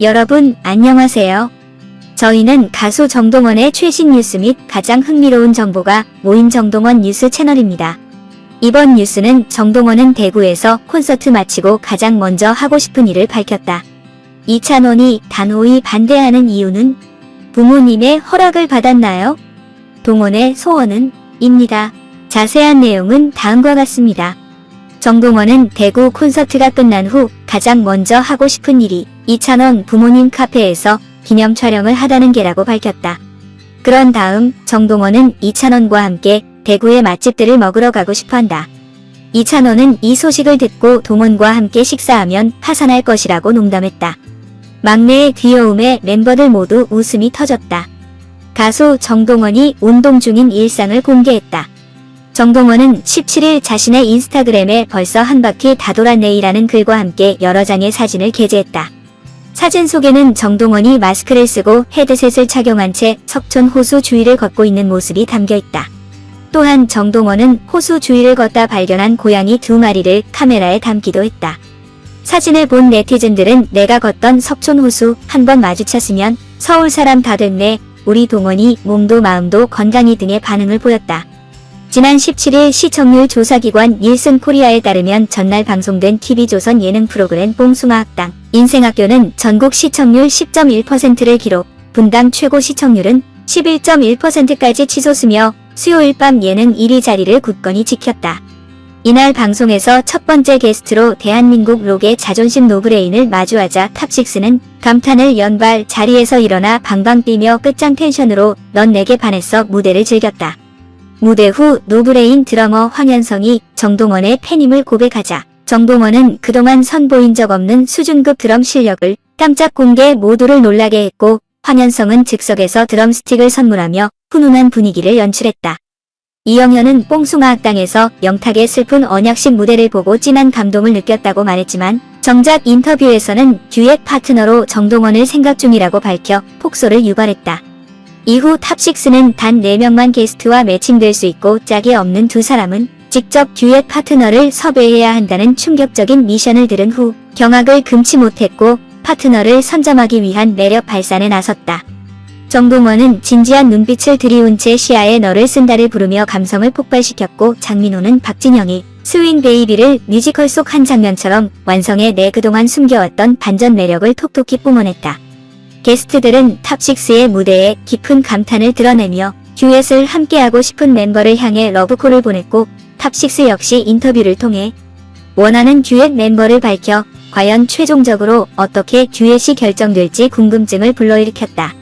여러분, 안녕하세요. 저희는 가수 정동원의 최신 뉴스 및 가장 흥미로운 정보가 모인 정동원 뉴스 채널입니다. 이번 뉴스는 정동원은 대구에서 콘서트 마치고 가장 먼저 하고 싶은 일을 밝혔다. 이찬원이 단호히 반대하는 이유는 부모님의 허락을 받았나요? 동원의 소원은 입니다. 자세한 내용은 다음과 같습니다. 정동원은 대구 콘서트가 끝난 후 가장 먼저 하고 싶은 일이 이찬원 부모님 카페에서 기념 촬영을 하다는 게라고 밝혔다. 그런 다음 정동원은 이찬원과 함께 대구의 맛집들을 먹으러 가고 싶어 한다. 이찬원은 이 소식을 듣고 동원과 함께 식사하면 파산할 것이라고 농담했다. 막내의 귀여움에 멤버들 모두 웃음이 터졌다. 가수 정동원이 운동 중인 일상을 공개했다. 정동원은 17일 자신의 인스타그램에 벌써 한 바퀴 다 돌았네이라는 글과 함께 여러 장의 사진을 게재했다. 사진 속에는 정동원이 마스크를 쓰고 헤드셋을 착용한 채 석촌 호수 주위를 걷고 있는 모습이 담겨 있다. 또한 정동원은 호수 주위를 걷다 발견한 고양이 두 마리를 카메라에 담기도 했다. 사진을 본 네티즌들은 내가 걷던 석촌 호수 한 번 마주쳤으면 서울 사람 다 됐네. 우리 동원이 몸도 마음도 건강이 등의 반응을 보였다. 지난 17일 시청률 조사기관 닐슨 코리아에 따르면 전날 방송된 TV조선 예능 프로그램 뽕숭아 학당 인생학교는 전국 시청률 10.1%를 기록, 분당 최고 시청률은 11.1%까지 치솟으며 수요일 밤 예능 1위 자리를 굳건히 지켰다. 이날 방송에서 첫 번째 게스트로 대한민국 록의 자존심 노브레인을 마주하자 탑식스는 감탄을 연발 자리에서 일어나 방방 뛰며 끝장 텐션으로 넌 내게 반했어 무대를 즐겼다. 무대 후 노브레인 드러머 황현성이 정동원의 팬임을 고백하자 정동원은 그동안 선보인 적 없는 수준급 드럼 실력을 깜짝 공개 모두를 놀라게 했고 황현성은 즉석에서 드럼 스틱을 선물하며 훈훈한 분위기를 연출했다. 이영현은 뽕숭아 학당에서 영탁의 슬픈 언약식 무대를 보고 진한 감동을 느꼈다고 말했지만 정작 인터뷰에서는 듀엣 파트너로 정동원을 생각 중이라고 밝혀 폭소를 유발했다. 이후 탑6는 단 4명만 게스트와 매칭될 수 있고 짝이 없는 두 사람은 직접 듀엣 파트너를 섭외해야 한다는 충격적인 미션을 들은 후 경악을 금치 못했고 파트너를 선점하기 위한 매력 발산에 나섰다. 정동원은 진지한 눈빛을 들이운 채 시야에 너를 쓴다를 부르며 감성을 폭발시켰고 장민호는 박진영이 스윙 베이비를 뮤지컬 속 한 장면처럼 완성해 내 그동안 숨겨왔던 반전 매력을 톡톡히 뿜어냈다. 게스트들은 탑6의 무대에 깊은 감탄을 드러내며 듀엣을 함께하고 싶은 멤버를 향해 러브콜을 보냈고 탑6 역시 인터뷰를 통해 원하는 듀엣 멤버를 밝혀 과연 최종적으로 어떻게 듀엣이 결정될지 궁금증을 불러일으켰다.